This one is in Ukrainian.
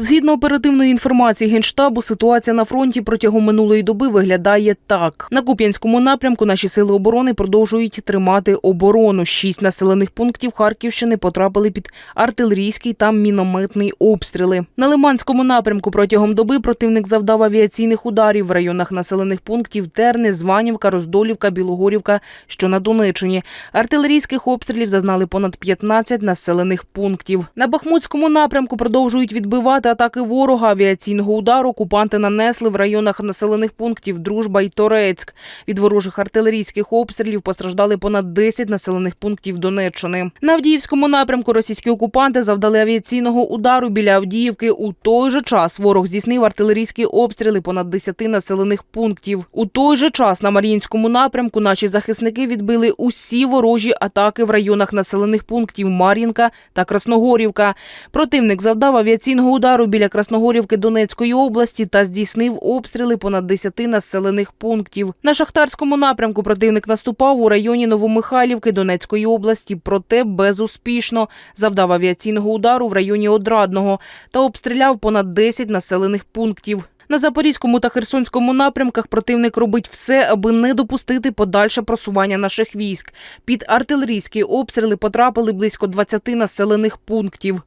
Згідно оперативної інформації Генштабу, ситуація на фронті протягом минулої доби виглядає так. На Куп'янському напрямку наші сили оборони продовжують тримати оборону. Шість населених пунктів Харківщини потрапили під артилерійський та мінометний обстріли. На Лиманському напрямку протягом доби противник завдав авіаційних ударів в районах населених пунктів Терни, Званівка, Роздолівка, Білогорівка, що на Донеччині. Артилерійських обстрілів зазнали понад 15 населених пунктів. На Бахмутському напрямку продовжують відбивати атаки ворога. Авіаційного удару окупанти нанесли в районах населених пунктів Дружба і Торецьк. Від ворожих артилерійських обстрілів постраждали понад 10 населених пунктів Донеччини. На Авдіївському напрямку російські окупанти завдали авіаційного удару біля Авдіївки. У той же час ворог здійснив артилерійські обстріли понад 10 населених пунктів. У той же час на Мар'їнському напрямку наші захисники відбили усі ворожі атаки в районах населених пунктів Мар'їнка та Красногорівка. Противник завдав авіаційного удару біля Красногорівки Донецької області та здійснив обстріли понад 10 населених пунктів. На шахтарському напрямку противник наступав у районі Новомихайлівки Донецької області, проте безуспішно завдав авіаційного удару в районі Одрадного та обстріляв понад 10 населених пунктів. На Запорізькому та Херсонському напрямках противник робить все, аби не допустити подальше просування наших військ. Під артилерійські обстріли потрапили близько 20 населених пунктів.